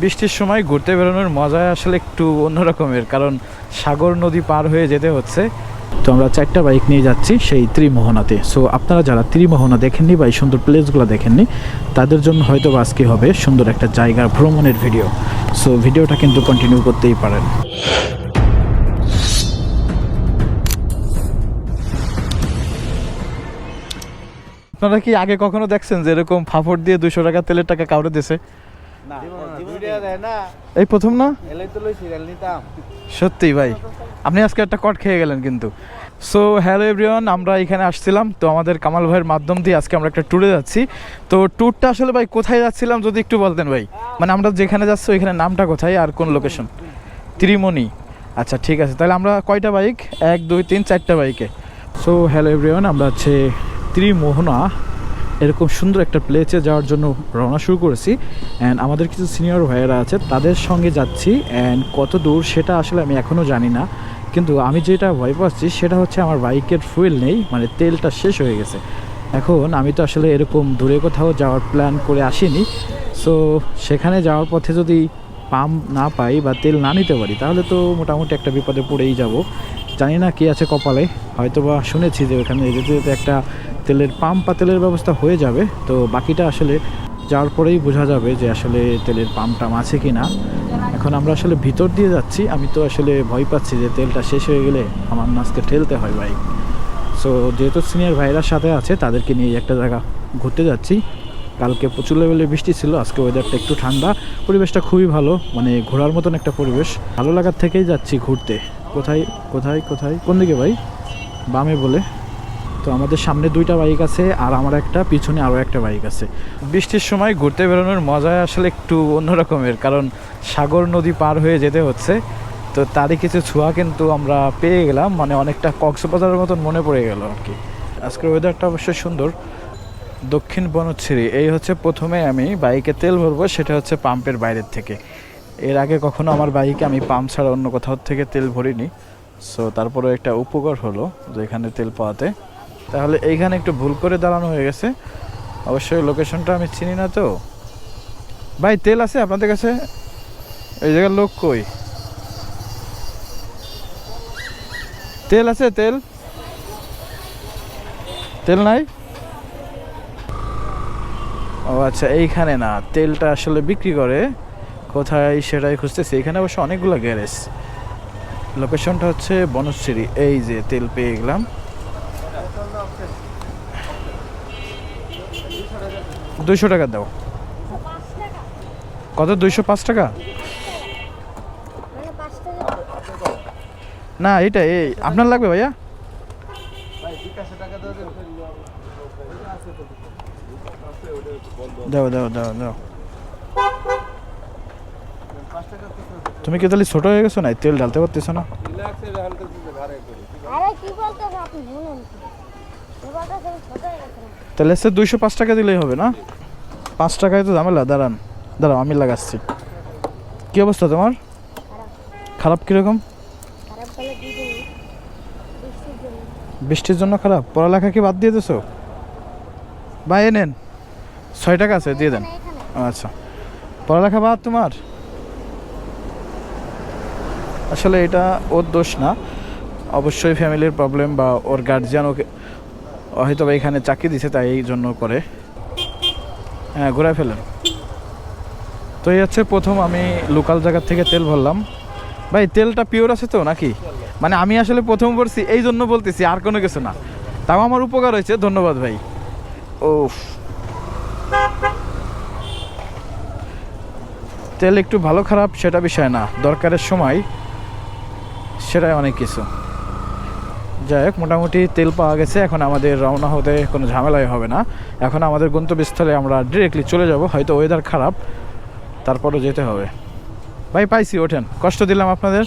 বৃষ্টির সময় ঘুরতে বেরোনোর মজা আসলে একটু অন্যরকমের, কারণ সাগর নদী পার হয়ে যেতে হচ্ছে। তো আমরা চারটা বাইক নিয়ে যাচ্ছি সেই ত্রিমোহনাতে। সো আপনারা যারা ত্রিমোহনা দেখেননি বা এই সুন্দর প্লেসগুলো দেখেননি, তাদের জন্য হয়তো আজকে হবে সুন্দর একটা জায়গা ভ্রমণের ভিডিও সো ভিডিওটা কিন্তু কন্টিনিউ করতেই পারেন। আপনারা কি আগে কখনো দেখছেন যে এরকম ফাফড় দিয়ে দুশো টাকা তেলের টাকা কাউরে দিছে? এই প্রথম না? এলাই তো লই সিরিয়াল নিতাম। সত্যি ভাই। আপনি আজকে একটা কট খেয়ে গেলেন কিন্তু। সো হ্যালো এভরিওয়ান আমরা এখানে আসছিলাম। তো আমাদের কামাল ভাইয়ের মাধ্যম দিয়ে আজকে আমরা একটা ট্যুরে যাচ্ছি। তো ট্যুরটা আসলে ভাই কোথায় যাচ্ছিলাম যদি একটু বলতেন ভাই? মানে আমরা যেখানে যাচ্ছি ওইখানে নামটা কোথায় আর কোন লোকেশন ত্রিমণি। আচ্ছা ঠিক আছে। তাহলে আমরা কয়টা বাইক এক দুই তিন চারটা বাইকে সো হ্যালো এভরিওয়ান আমরা হচ্ছে ত্রিমোহনা। এরকম সুন্দর একটা প্লেসে যাওয়ার জন্য রওনা শুরু করেছি। অ্যান্ড আমাদের কিছু সিনিয়র ভাইয়েরা আছে, তাদের সঙ্গে যাচ্ছি। অ্যান্ড কত দূর সেটা আসলে আমি এখনও জানি না। কিন্তু আমি যেটা ভয় পাচ্ছি, সেটা হচ্ছে আমার বাইকের ফুয়েল নেই মানে তেলটা শেষ হয়ে গেছে। এখন আমি তো আসলে এরকম দূরে কোথাও যাওয়ার প্ল্যান করে আসিনি। সো সেখানে যাওয়ার পথে যদি পাম্প না পাই বা তেল না নিতে পারি, তাহলে তো মোটামুটি একটা বিপদে পড়েই যাব। জানি না কি আছে কপালে হয়তো বা শুনেছি যে ওখানে যেতে যেতে একটা তেলের পাম্প বা তেলের ব্যবস্থা হয়ে যাবে। তো বাকিটা আসলে যাওয়ার পরেই বোঝা যাবে যে আসলে তেলের পাম্প টাম আছে কি না এখন আমরা আসলে ভিতর দিয়ে যাচ্ছি। আমি তো আসলে ভয় পাচ্ছি যে তেলটা শেষ হয়ে গেলে আমার নাচকে ঠেলতে হয় বাইক সো যেহেতু সিনিয়র ভাইরার সাথে আছে, তাদেরকে নিয়ে একটা জায়গা ঘুরতে যাচ্ছি। কালকে প্রচুর লেভেলে বৃষ্টি ছিল, আজকে ওয়েদারটা একটু ঠান্ডা। পরিবেশটা খুবই ভালো মানে ঘোরার মতন একটা পরিবেশ। ভালো লাগার থেকেই যাচ্ছি ঘুরতে। কোথায় কোথায় কোথায়? কোন দিকে ভাই? বামে বলে। তো আমাদের সামনে দুইটা বাইক আছে আর আমার একটা, পিছনে আরও একটা বাইক আছে। বৃষ্টির সময় ঘুরতে বেরোনোর মজা আসলে একটু অন্যরকমের কারণ সাগর নদী পার হয়ে যেতে হচ্ছে। তো তারই কিছু ছোঁয়া কিন্তু আমরা পেয়ে গেলাম মানে অনেকটা কক্সবাজারের মতন মনে পড়ে গেল আর কি। আজকের ওয়েদারটা অবশ্যই সুন্দর। দক্ষিণ বনচ্ছিরি এই হচ্ছে প্রথমে আমি বাইকে তেল ভরবো, সেটা হচ্ছে পাম্পের বাইরের থেকে। এর আগে কখনো আমার বাইকে আমি পাম্প ছাড়া অন্য কোথাও থেকে তেল ভরিনি। সো তারপরে একটা উপকার হলো যে এখানে তেল পাওয়াতে। তাহলে এইখানে একটু ভুল করে দাঁড়ানো হয়ে গেছে। অবশ্যই লোকেশনটা আমি চিনি না তো। ভাই, তেল আছে আপনাদের কাছে? এই জায়গার লোক কই? তেল আছে, তেল? তেল নাই? ও আচ্ছা এইখানে না, তেলটা আসলে বিক্রি করে। কোথায় সেটাই খুঁজতেছি। এখানে অবশ্য অনেকগুলো গ্যারেজ। লোকেশনটা হচ্ছে বনশ্রী। এই যে তেল পেয়ে গেলাম। দুইশো টাকা দাও। কত? দুইশো পাঁচ টাকা? না এটা এই, আপনার লাগবে ভাইয়া? দাও দাও দাও দাও। তুমি কি তাহলে ছোট হয়ে গেছো? না তেল ঢালতে পারতেছো না। তাহলে সে দুইশো পাঁচ টাকা দিলেই হবে না? পাঁচ টাকায় তো ঝামেলা দাঁড়ান। দাঁড়াও আমি লাগাচ্ছি। কি অবস্থা তোমার? খারাপ কীরকম? বৃষ্টির জন্য। খারাপ? পড়ালেখা কি বাদ দিয়ে দিছো? বা এ নেন। ছয় টাকা আছে দিয়ে দেন। আচ্ছা। পড়ালেখা বাদ তোমার? আসলে এটা ওর দোষ না। অবশ্যই ফ্যামিলির প্রবলেম বা ওর গার্জিয়ান ওকে হয়তো বা এখানে চাকরি দিছে তাই এই জন্য করে। হ্যাঁ ঘুরায় ফেলেন। তো এই হচ্ছে প্রথম আমি লোকাল জায়গার থেকে তেল ভরলাম। ভাই, তেলটা পিওর আছে তো নাকি? মানে আমি আসলে প্রথম পড়ছি এই জন্য বলতেছি, আর কোনো কিছু না। তাও আমার উপকার হয়েছে, ধন্যবাদ ভাই। ওফ তেল একটু ভালো খারাপ, সেটা বিষয় না। দরকারের সময়। সেটাই অনেক কিছু। যাই হোক, মোটামুটি তেল পাওয়া গেছে। এখন আমাদের রওনা হতে কোনো ঝামেলাই হবে না। এখন আমাদের গন্তব্যস্থলে আমরা ডিরেক্টলি চলে যাব। হয়তো ওয়েদার খারাপ, তারপরও যেতে হবে। ভাই, পাইছি, ওঠেন। কষ্ট দিলাম আপনাদের।